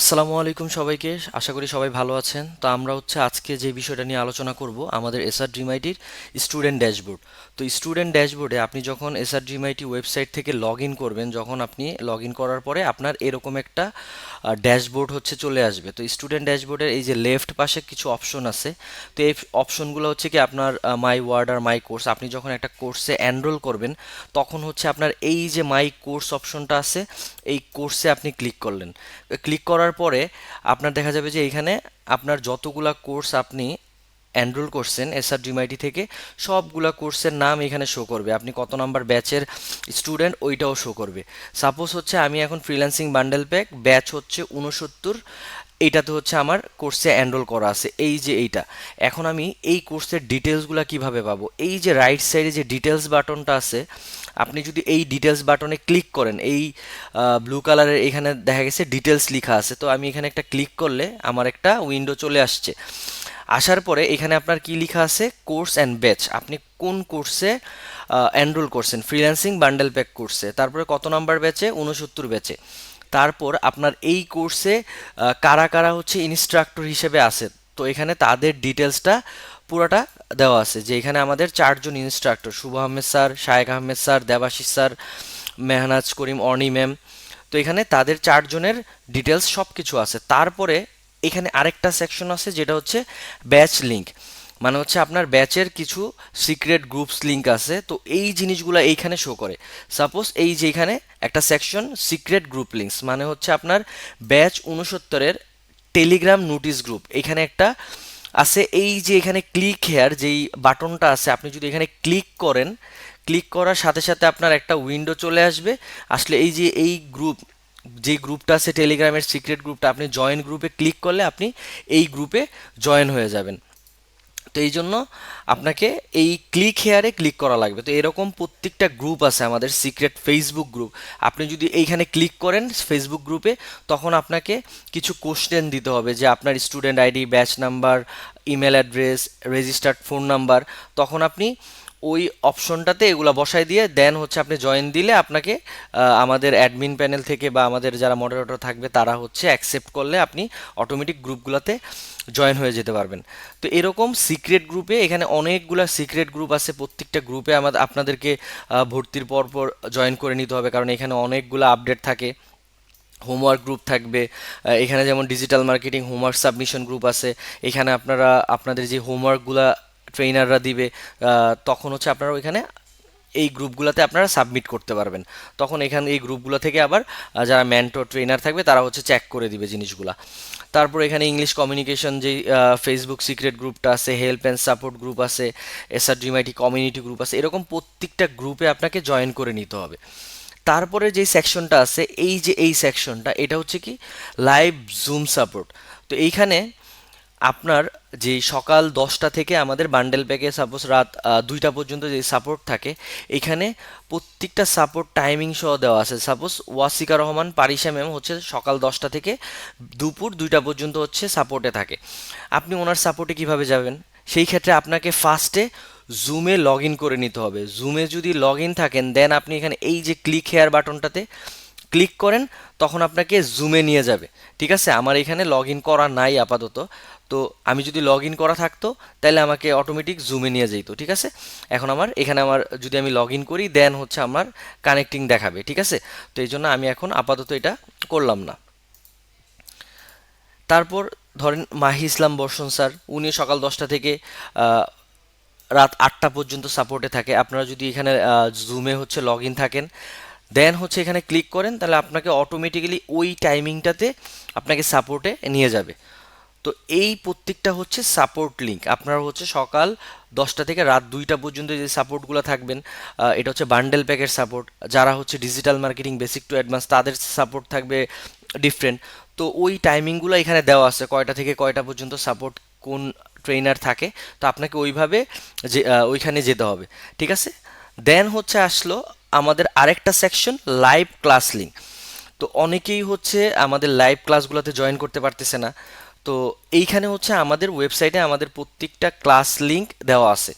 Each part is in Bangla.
আসসালামু আলাইকুম সবাইকে। আশা করি সবাই ভালো আছেন। তো আমরা হচ্ছে আজকে যে বিষয়টা নিয়ে আলোচনা করব, আমাদের এসআর ড্রিমআইটির স্টুডেন্ট ড্যাশবোর্ড তো স্টুডেন্ট ড্যাশবোর্ডে আপনি যখন এসআর ড্রিমআইটি ওয়েবসাইট থেকে লগ ইন করবেন, যখন আপনি লগ ইন করার পরে আপনার এরকম একটা ড্যাশবোর্ড হচ্ছে চলে আসবে। তো স্টুডেন্ট ড্যাশবোর্ডের এই যে লেফট পাশে কিছু অপশন আছে। তো এই অপশনগুলো হচ্ছে কি আপনার my word R my course আপনি যখন একটা কোর্সে এনরোল করবেন, তখন হচ্ছে আপনার এই যে মাই কোর্স অপশনটা আছে, এই কোর্সে আপনি ক্লিক করলেন। ক্লিক করার পরে আপনার দেখা যাবে যে এইখানে আপনার যতগুলা কোর্স আপনি এনরোল করছেন এসআর ডিমাইটি থেকে, সবগুলা কোর্সের নাম এখানে শো করবে। আপনি কত নাম্বার ব্যাচের স্টুডেন্ট ওইটাও শো করবে। সাপোজ হচ্ছে আমি এখন ফ্রিল্যান্সিং বান্ডেল প্যাক ব্যাচ হচ্ছে উনসত্তর এইটাতে হচ্ছে আমার কোর্সে এনরোল করা আছে। এই যে এইটা। এখন আমি এই কোর্সের ডিটেলসগুলো কীভাবে পাবো? এই যে রাইট সাইডে যে ডিটেলস বাটনটা আছে আপনি যদি এই ডিটেলস বাটনে ক্লিক করেন, এই ব্লু কালারের এখানে দেখা গেছে ডিটেলস লেখা আছে, তো আমি এখানে একটা ক্লিক করলে আমার একটা উইন্ডো চলে আসছে। আসার পরে এখানে আপনার কি লেখা আছে? কোর্স অ্যান্ড ব্যাচ আপনি কোন কোর্সে এনরোল করছেন? ফ্রিল্যান্সিং বান্ডেল প্যাক কোর্সে তারপরে কত নাম্বার ব্যাচে উনসত্তর ব্যাচে তারপর আপনার এই কোর্সে কারা কারা হচ্ছে ইনস্ট্রাক্টর হিসেবে আছে? তো এখানে তাদের ডিটেলসটা পুরোটা দেওয়া আছে, যে এখানে আমাদের চারজন instructor Shuvo Ahmed sir, Shayek Ahmed sir, Debashis sir, Mehnaz Karim Orni ma'am তো এখানে তাদের চারজনের ডিটেলস সব কিছু আছে। তারপরে এখানে আরেকটা সেকশন আছে, যেটা হচ্ছে ব্যাচ লিঙ্ক মানে হচ্ছে আপনার ব্যাচের কিছু সিক্রেট গ্রুপস লিঙ্ক আছে। তো এই জিনিসগুলো এইখানে শো করে। সাপোজ এই যে এখানে একটা সেকশন সিক্রেট গ্রুপ লিঙ্কস মানে হচ্ছে আপনার ব্যাচ উনসত্তরের টেলিগ্রাম নোটিশ গ্রুপ এখানে একটা আছে এই যে এখানে ক্লিক হেয়ার যেই বাটনটা আছে, আপনি যদি এখানে ক্লিক করেন ক্লিক করার সাথে সাথে আপনার একটা উইন্ডো চলে আসবে। আসলে এই যে এই গ্রুপ যে গ্রুপটা আছে টেলিগ্রামের সিক্রেট গ্রুপটা আপনি জয়েন গ্রুপে ক্লিক করলে আপনি এই গ্রুপে জয়েন হয়ে যাবেন। তো এই জন্য আপনাকে এই ক্লিক হেয়ারে ক্লিক করা লাগবে। তো এরকম প্রত্যেকটা গ্রুপ আছে আমাদের সিক্রেট ফেসবুক গ্রুপ আপনি যদি এইখানে ক্লিক করেন ফেসবুক গ্রুপে তখন আপনাকে কিছু কোশ্চেন দিতে হবে যে আপনার student ID batch number email address registered phone number তখন আপনি ওই অপশনটাতে এগুলো বসাই দিয়ে দেন হচ্ছে আপনি জয়েন দিলে আপনাকে আমাদের অ্যাডমিন প্যানেল থেকে বা আমাদের যারা মডারেটর থাকবে তারা হচ্ছে অ্যাকসেপ্ট করলে আপনি অটোমেটিক গ্রুপগুলোতে জয়েন হয়ে যেতে পারবেন। তো এরকম সিক্রেট গ্রুপে এখানে অনেকগুলো সিক্রেট গ্রুপ আছে, প্রত্যেকটা গ্রুপে আমাদের আপনাদেরকে ভর্তির পর পর জয়েন করে নিতে হবে কারণ এখানে অনেকগুলো আপডেট থাকে। হোমওয়ার্ক গ্রুপ থাকবে এখানে যেমন digital marketing homework submission group আছে। এখানে আপনারা, আপনাদের যে হোমওয়ার্কগুলো ট্রেনাররা দিবে তখন হচ্ছে আপনারা ওইখানে এই গ্রুপগুলোতে আপনারা সাবমিট করতে পারবেন। তখন এখানে, এই গ্রুপগুলো থেকে আবার যারা ম্যান্টো ট্রেনার থাকবে, তারা হচ্ছে চেক করে দিবে জিনিসগুলো। তারপর এখানে ইংলিশ কমিউনিকেশন যে ফেসবুক সিক্রেট গ্রুপটা আছে হেল্প অ্যান্ড সাপোর্ট গ্রুপ আছে এসআর ডিমাইটি কমিউনিটি গ্রুপ আছে, এরকম প্রত্যেকটা গ্রুপে আপনাকে জয়েন করে নিতে হবে। তারপরে যে সেকশনটা আছে, এই যে এই সেকশনটা এটা হচ্ছে কি? লাইভ জুম সাপোর্ট তো এইখানে আপনার যে সকাল দশটা থেকে আমাদের বান্ডেল প্যাকে সাপোজ রাত দুইটা পর্যন্ত যে সাপোর্ট থাকে, এখানে প্রত্যেকটা সাপোর্ট টাইমিং সহ দেওয়া আছে। সাপোজ ওয়াসিকা রহমান পারিসা ম্যাম হচ্ছে সকাল দশটা থেকে দুপুর দুইটা পর্যন্ত হচ্ছে সাপোর্টে থাকে। আপনি ওনার সাপোর্টে কীভাবে যাবেন? সেই ক্ষেত্রে আপনাকে ফার্স্টে জুমে লগ ইন করে নিতে হবে। জুমে যদি লগ ইন থাকেন দেন আপনি এখানে এই যে ক্লিক হেয়ার বাটনটাতে ক্লিক করেন, তখন আপনাকে জুমে নিয়ে যাবে। ঠিক আছে? আমার এখানে লগ ইন করা নাই আপাতত। তো আমি যদি লগ ইন করা থাকতো তাহলে আমাকে অটোমেটিক জুমে নিয়ে যেত ঠিক আছে? এখন আমার, এখানে আমার যদি আমি লগ ইন করি দেন হচ্ছে আমার কানেক্টিং দেখাবে, ঠিক আছে? তো এই জন্য আমি এখন আপাতত এটা করলাম না। তারপর ধরেন মাহি ইসলাম বর্ষণ স্যার, উনি সকাল দশটা থেকে রাত আটটা পর্যন্ত সাপোর্টে থাকে। আপনারা যদি এখানে জুমে হচ্ছে লগ ইন থাকেন দেন হচ্ছে এখানে ক্লিক করেন, তাহলে আপনাকে অটোমেটিক্যালি ওই টাইমিংটাতে আপনাকে সাপোর্টে নিয়ে যাবে। তো এই প্রত্যেকটা হচ্ছে সাপোর্ট লিঙ্ক আপনারা হচ্ছে সকাল দশটা থেকে রাত দুইটা পর্যন্ত যে সাপোর্টগুলো থাকবেন এটা হচ্ছে বান্ডেল প্যাকের সাপোর্ট যারা হচ্ছে digital marketing basic to advance তাদের সাপোর্ট থাকবে ডিফারেন্ট তো ওই টাইমিংগুলো এখানে দেওয়া আছে, কয়টা থেকে কয়টা পর্যন্ত সাপোর্ট কোন ট্রেনার থাকে। তো আপনাকে ওইভাবে যে ওইখানে যেতে হবে। ঠিক আছে? দেন হচ্ছে আসলো আমাদের আরেকটা সেকশন লাইভ ক্লাস লিঙ্ক তো অনেকেই হচ্ছে আমাদের লাইভ ক্লাসগুলোতে জয়েন করতে পারতেছে না। তো এইখানে হচ্ছে আমাদের ওয়েবসাইটে আমাদের প্রত্যেকটা ক্লাস লিঙ্ক দেওয়া আছে।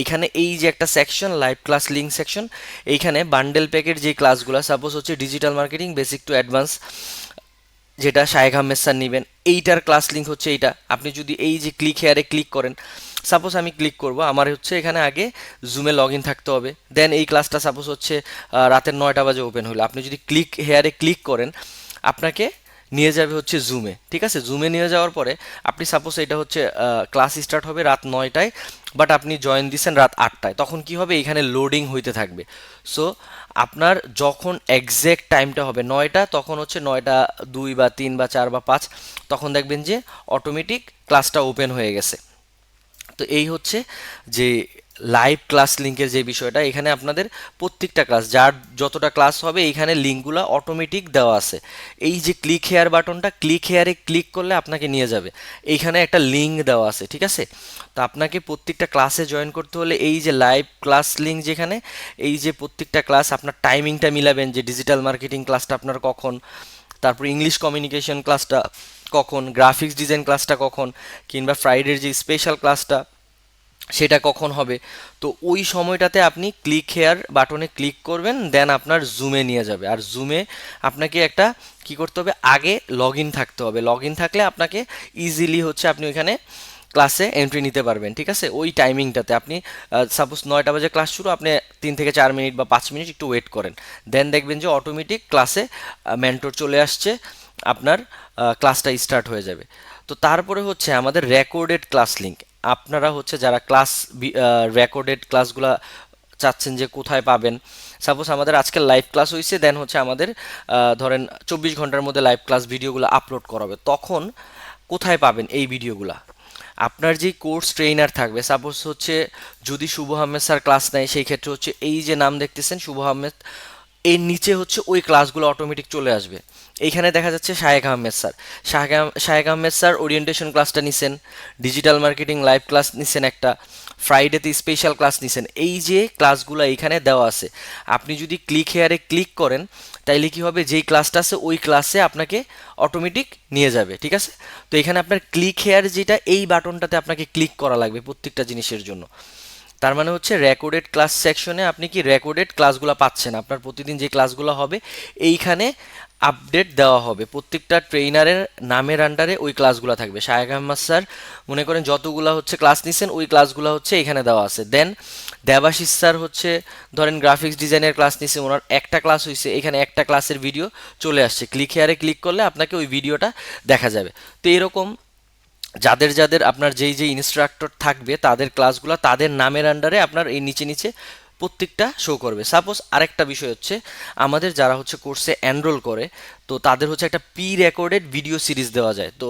এইখানে এই যে একটা section live class link section এইখানে বান্ডেল প্যাকের যে ক্লাসগুলো সাপোজ হচ্ছে digital marketing basic to advance যেটা শায়েখ আহমেদ স্যার নেবেন, এইটার ক্লাস লিঙ্ক হচ্ছে এইটা। আপনি যদি এই যে ক্লিক হেয়ারে ক্লিক করেন সাপোজ আমি ক্লিক করব, আমার হচ্ছে এখানে আগে জুমে লগ ইন থাকতে হবে। দেন এই ক্লাসটা সাপোজ হচ্ছে রাতের নয়টা বাজে ওপেন হলো আপনি যদি ক্লিক হেয়ারে ক্লিক করেন, আপনাকে নিয়ে যাবে হচ্ছে জুমে ঠিক আছে? জুমে নিয়ে যাওয়ার পরে আপনি সাপোজ এটা হচ্ছে ক্লাস স্টার্ট হবে রাত নয়টায় বাট আপনি জয়েন দিচ্ছেন রাত আটটায়, তখন কি হবে? এখানে লোডিং হইতে থাকবে। সো আপনার যখন একজ্যাক্ট টাইমটা হবে নয়টা, তখন হচ্ছে নয়টা দুই বা তিন বা চার বা পাঁচ, তখন দেখবেন যে অটোমেটিক ক্লাসটা ওপেন হয়ে গেছে। তো এই হচ্ছে যে লাইভ ক্লাস লিঙ্কের যে বিষয়টা, এখানে আপনাদের প্রত্যেকটা ক্লাস যার যতটা ক্লাস হবে এইখানে লিঙ্কগুলো অটোমেটিক দেওয়া আছে। এই যে ক্লিক হেয়ার বাটনটা ক্লিক হেয়ারে ক্লিক করলে আপনাকে নিয়ে যাবে। এইখানে একটা লিঙ্ক দেওয়া আছে, ঠিক আছে? তো আপনাকে প্রত্যেকটা ক্লাসে জয়েন করতে হলে এই যে লাইভ ক্লাস লিঙ্ক যেখানে, এই যে প্রত্যেকটা ক্লাস আপনার টাইমিংটা মিলাবেন, যে ডিজিটাল মার্কেটিং ক্লাসটা আপনার কখন, তারপর ইংলিশ কমিউনিকেশন ক্লাসটা কখন গ্রাফিক্স ডিজাইন ক্লাসটা কখন, কিংবা ফ্রাইডের যে স্পেশাল ক্লাসটা সেটা কখন হবে? তো ওই সময়টাতে আপনি ক্লিক হেয়ার বাটনে ক্লিক করবেন দেন আপনার জুমে নিয়ে যাবে। আর জুমে আপনাকে একটা কি করতে হবে? আগে লগ থাকতে হবে। লগ থাকলে আপনাকে ইজিলি হচ্ছে আপনি ওইখানে ক্লাসে এন্ট্রি নিতে পারবেন, ঠিক আছে? ওই টাইমিংটাতে আপনি সাপোজ নয়টা বাজে ক্লাস শুরু, আপনি তিন থেকে চার মিনিট বা পাঁচ মিনিট একটু ওয়েট করেন। দেন দেখবেন যে অটোমেটিক ক্লাসে মেন্টর চলে আসছে, আপনার ক্লাসটা স্টার্ট হয়ে যাবে। তো তারপরে হচ্ছে আমাদের রেকর্ডেড ক্লাস লিঙ্ক আপনারা হচ্ছে যারা ক্লাস রেকর্ডেড ক্লাসগুলা চাচ্ছেন যে কোথায় পাবেন সাপোজ আমাদের আজকে লাইভ ক্লাস হয়েছে দেন হচ্ছে আমাদের ধরেন চব্বিশ ঘণ্টার মধ্যে লাইভ ক্লাস ভিডিওগুলো আপলোড করাবে। তখন কোথায় পাবেন এই ভিডিওগুলা আপনার যে কোর্স ট্রেইনার থাকবে সাপোজ হচ্ছে যদি শুভ আহমেদ স্যার ক্লাস নেয়, সেই ক্ষেত্রে হচ্ছে এই যে নাম দেখতেছেন, শুভ আহমেদ, এর নিচে হচ্ছে ওই ক্লাসগুলো অটোমেটিক চলে আসবে। এইখানে দেখা যাচ্ছে Shayek Ahmed sir. Shayek Ahmed sir orientation ক্লাসটা নিছেন ডিজিটাল মার্কেটিং লাইভ ক্লাস নিছেন একটা ফ্রাইডেতে স্পেশাল ক্লাস নিছেন। এই যে ক্লাসগুলো এইখানে দেওয়া আছে, আপনি যদি ক্লিক হেয়ারে ক্লিক করেন, তাইলে কি হবে? যেই ক্লাসটা আছে, ওই ক্লাসে আপনাকে অটোমেটিক নিয়ে যাবে, ঠিক আছে? তো এখানে আপনার ক্লিক হেয়ার যেটা, এই বাটনটাতে আপনাকে ক্লিক করা লাগবে প্রত্যেকটা জিনিসের জন্য। তার মানে হচ্ছে রেকর্ডেড ক্লাস সেকশনে আপনি কি রেকর্ডেড ক্লাসগুলো পাচ্ছেন, আপনার প্রতিদিন যে ক্লাসগুলো হবে, এইখানে আপডেট দেওয়া হবে। প্রত্যেকটা ট্রেইনারের নামের আন্ডারে ওই ক্লাসগুলো থাকবে। শায়েক আহমদ স্যার, মনে করেন যতগুলো হচ্ছে ক্লাস নিছেন, ওই ক্লাসগুলো হচ্ছে এখানে দেওয়া আছে। দেন দেবাশিস স্যার হচ্ছে, ধরেন গ্রাফিক্স ডিজাইনের ক্লাস নিছে, ওনার একটা ক্লাস হয়েছে এখানে একটা ক্লাসের ভিডিও চলে আসছে। ক্লিক হেয়ারে ক্লিক করলে আপনাকে ওই ভিডিওটা দেখা যাবে। তো এরকম যাদের যাদের আপনার যেই যেই ইনস্ট্রাক্টর থাকবে, তাদের ক্লাসগুলো তাদের নামের আন্ডারে আপনার এই নিচে নিচে প্রত্যেকটা শো করবে। সাপোজ আরেকটা বিষয় হচ্ছে, আমাদের যারা হচ্ছে কোর্সে এনরোল করে, তো তাদের হচ্ছে একটা প্রি রেকর্ডেড ভিডিও সিরিজ দেওয়া যায়। তো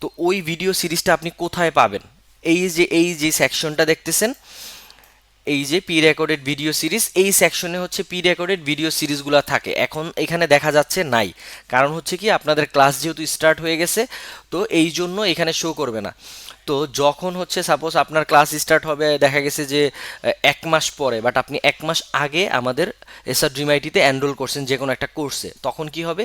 তো ওই ভিডিও সিরিজটা আপনি কোথায় পাবেন? এই যে এই যে সেকশনটা দেখতেছেন, এই যে পি রেকর্ডেড ভিডিও সিরিজ এই সেকশনে হচ্ছে পি রেকর্ডেড ভিডিও সিরিজগুলো থাকে। এখন এখানে দেখা যাচ্ছে নাই। কারণ হচ্ছে কি, আপনাদের ক্লাস যেহেতু স্টার্ট হয়ে গেছে, তো এই জন্য এখানে শো করবে না। তো যখন হচ্ছে সাপোজ আপনার ক্লাস স্টার্ট হবে, দেখা গেছে যে এক মাস পরে বাট আপনি এক মাস আগে আমাদের এসআর ড্রিম আইটিতে এনরোল করছেন যে কোনো একটা কোর্সে তখন কি হবে?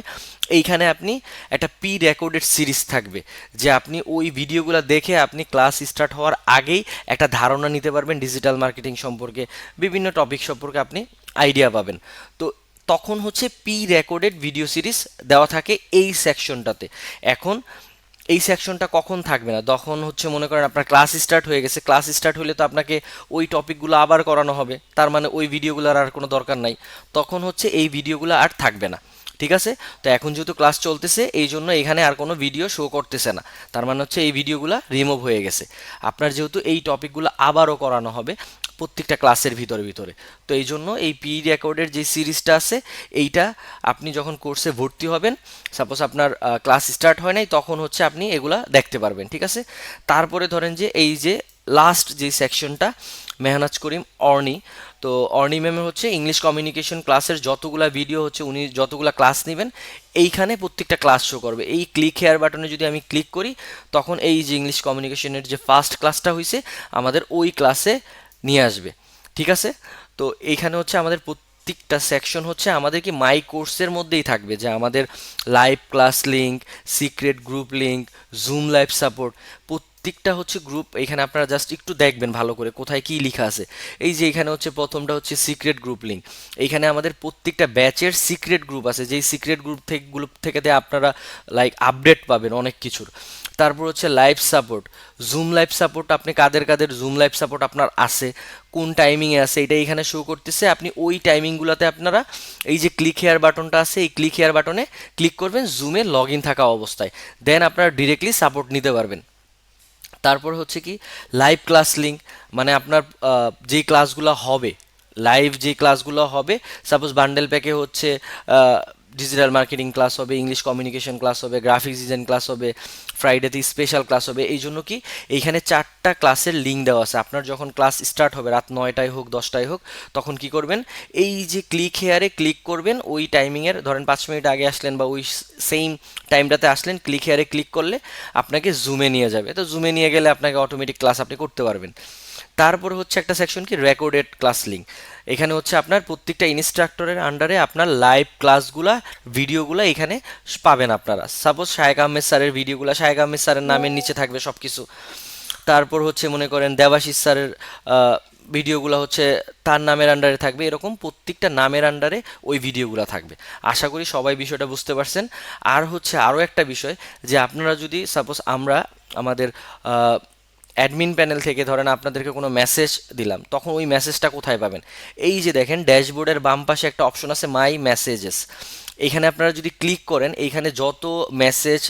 এইখানে আপনি একটা পি রেকর্ডেড সিরিজ থাকবে, যে আপনি ওই ভিডিওগুলো দেখে আপনি ক্লাস স্টার্ট হওয়ার আগেই একটা ধারণা নিতে পারবেন ডিজিটাল মার্কেটিং সম্পর্কে, বিভিন্ন টপিক সম্পর্কে আপনি আইডিয়া পাবেন। তো তখন হচ্ছে পি রেকর্ডেড ভিডিও সিরিজ দেওয়া থাকে এই সেকশনটাতে এখন এই সেকশনটা কখন থাকবে না? তখন হচ্ছে মনে করেন আপনার ক্লাস স্টার্ট হয়ে গেছে। ক্লাস স্টার্ট হলে তো আপনাকে ওই টপিকগুলো আবার করানো হবে। তার মানে ওই ভিডিওগুলোর আর কোনো দরকার নাই। তখন হচ্ছে এই ভিডিওগুলো আর থাকবে না। ঠিক আছে? তো এখন যেহেতু ক্লাস চলতেছে, এই জন্য এখানে আর কোনো ভিডিও শো করতেছে না। তার মানে হচ্ছে এই ভিডিওগুলো রিমুভ হয়ে গেছে। আপনার যেহেতু এই টপিকগুলো আবারও করানো হবে প্রত্যেকটা ক্লাসের ভিতরে ভিতরে। তো এই জন্য এই পি রেকর্ডের যে সিরিজটা আছে, এইটা আপনি যখন কোর্সে ভর্তি হবেন সাপোজ আপনার ক্লাস স্টার্ট হয় নাই, তখন হচ্ছে আপনি এগুলা দেখতে পারবেন, ঠিক আছে? তারপরে ধরেন যে এই যে লাস্ট যে সেকশনটা মেহনাজ করিম অর্নি, তো অর্নি ম্যামের হচ্ছে ইংলিশ কমিউনিকেশন ক্লাসের যতগুলা ভিডিও হচ্ছে, উনি যতগুলা ক্লাস নেবেন, এইখানে প্রত্যেকটা ক্লাস শো করবে। এই ক্লিক হেয়ার বাটনে যদি আমি ক্লিক করি, তখন এই যে ইংলিশ কমিউনিকেশনের যে ফার্স্ট ক্লাসটা হয়েছে আমাদের ওই ক্লাসে নিয়ে আসবে, ঠিক আছে? তো এইখানে হচ্ছে আমাদের প্রত্যেকটা সেকশন হচ্ছে আমাদের কি মাই কোর্সের মধ্যেই থাকবে, যে আমাদের live class link secret group link zoom live support প্রত্যেকটা হচ্ছে গ্রুপ এখানে আপনারা জাস্ট একটু দেখবেন ভালো করে কোথায় কি লেখা আছে। এই যে এখানে হচ্ছে প্রথমটা হচ্ছে সিক্রেট গ্রুপ লিঙ্ক এইখানে আমাদের প্রত্যেকটা ব্যাচের সিক্রেট গ্রুপ আছে। যেই সিক্রেট গ্রুপ থেকে গ্রুপ থেকে আপনারা লাইক আপডেট পাবেন অনেক কিছুর। তারপর হচ্ছে live support zoom live support আপনি কাদের কাদের জুম লাইভ সাপোর্ট আপনার আছে? কোন টাইমিংয়ে আছে? এটা এখানে শো করতেছে। আপনি ওই টাইমিংগুলোতে আপনারা এই যে ক্লিক হেয়ার বাটনটা আছে, এই ক্লিক হেয়ার বাটনে ক্লিক করবেন। জুমে লগ থাকা অবস্থায়। দেন আপনারা ডিরেক্টলি সাপোর্ট নিতে পারবেন। তারপর হচ্ছে কি লাইভ ক্লাস লিঙ্ক মানে আপনার যে ক্লাসগুলো হবে লাইভ যে ক্লাসগুলো হবে সাপোজ বান্ডেল প্যাকে হচ্ছে ডিজিটাল মার্কেটিং ক্লাস হবে ইংলিশ কমিউনিকেশন ক্লাস হবে গ্রাফিক্স ডিজাইন ক্লাস হবে ফ্রাইডেতে স্পেশাল ক্লাস হবে। এই জন্য কি এইখানে চারটা ক্লাসের লিঙ্ক দেওয়া আছে। আপনার যখন ক্লাস স্টার্ট হবে, রাত নয়টায় হোক, দশটায় হোক, তখন কি করবেন, এই যে ক্লিক হেয়ারে ক্লিক করবেন, ওই টাইমিংয়ের ধরেন পাঁচ মিনিট আগে আসলেন বা ওই সেম টাইমটাতে আসলেন ক্লিক হেয়ারে ক্লিক করলে আপনাকে জুমে নিয়ে যাবে। তো জুমে নিয়ে গেলে আপনাকে অটোমেটিক ক্লাস আপনি করতে পারবেন। তারপর হচ্ছে একটা সেকশন কি রেকর্ডেড ক্লাস লিঙ্ক এখানে হচ্ছে আপনার প্রত্যেকটা ইনস্ট্রাক্টরের আন্ডারে আপনার লাইভ ক্লাসগুলা ভিডিওগুলো এখানে পাবেন আপনারা। সাপোজ শায়েক আহমেদ স্যারের ভিডিওগুলো শায়েক আহমেদ স্যারের নামের নিচে থাকবে সব কিছু তারপর হচ্ছে মনে করেন দেবাশিস স্যারের ভিডিওগুলো হচ্ছে তার নামের আন্ডারে থাকবে। এরকম প্রত্যেকটা নামের আন্ডারে ওই ভিডিওগুলো থাকবে। আশা করি সবাই বিষয়টা বুঝতে পারছেন। আর হচ্ছে আরও একটা বিষয় যে আপনারা যদি সাপোজ আমরা আমাদের অ্যাডমিন প্যানেল থেকে ধরেন আপনাদেরকে কোনো মেসেজ দিলাম, তখন ওই মেসেজটা কোথায় পাবেন? এই যে দেখেন ড্যাশবোর্ডের বাম পাশে একটা অপশন আছে মাই মেসেজেস এইখানে আপনারা যদি ক্লিক করেন এইখানে যত মেসেজ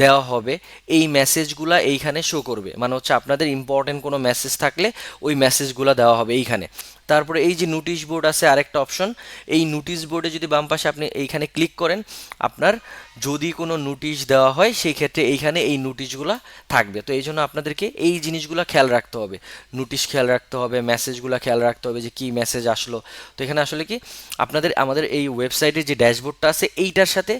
দেওয়া হবে, এই মেসেজগুলা এইখানে শো করবে। মানে হচ্ছে আপনাদের ইম্পর্টেন্ট কোনো মেসেজ থাকলে ওই মেসেজগুলো দেওয়া হবে এইখানে। তারপরে এই যে নোটিশ বোর্ড আছে আরেকটা অপশন এই নোটিশ বোর্ডে যদি বাম পাশে আপনি এইখানে ক্লিক করেন, আপনার যদি কোনো নোটিশ দেওয়া হয় সেই ক্ষেত্রে এইখানে এই নোটিশগুলো থাকবে। তো এই জন্য আপনাদেরকে এই জিনিসগুলো খেয়াল রাখতে হবে। নোটিশ খেয়াল রাখতে হবে মেসেজগুলো খেয়াল রাখতে হবে যে কি মেসেজ আসলো। তো এখানে আসলে কি, আপনাদের, আমাদের এই ওয়েবসাইটের যে ড্যাশবোর্ডটা আছে এইটার সাথে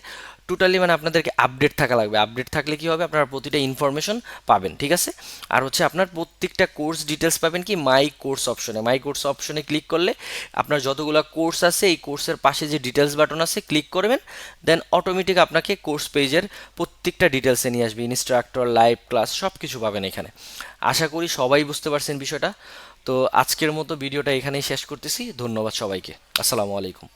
টোটালি মানে আপনাদেরকে আপডেট থাকা লাগবে। আপডেট থাকলে কি হবে? আপনারা প্রতিটা ইনফরমেশন পাবেন, ঠিক আছে? আর হচ্ছে আপনার প্রত্যেকটা কোর্স ডিটেলস পাবেন কি? মাই কোর্স অপশনে মাই কোর্স অপশনে ক্লিক করলে আপনার যতগুলো কোর্স আছে, এই কোর্সের পাশে যে ডিটেলস বাটন আছে ক্লিক করবেন। দেন অটোমেটিক আপনাকে কোর্স পেজের প্রত্যেকটা ডিটেলসে নিয়ে আসবে। ইনস্ট্রাক্টর লাইভ ক্লাস সব কিছু পাবেন এখানে। আশা করি সবাই বুঝতে পারছেন বিষয়টা। তো আজকের মতো ভিডিওটা এখানেই শেষ করতেছি। ধন্যবাদ সবাইকে। আসসালামু আলাইকুম।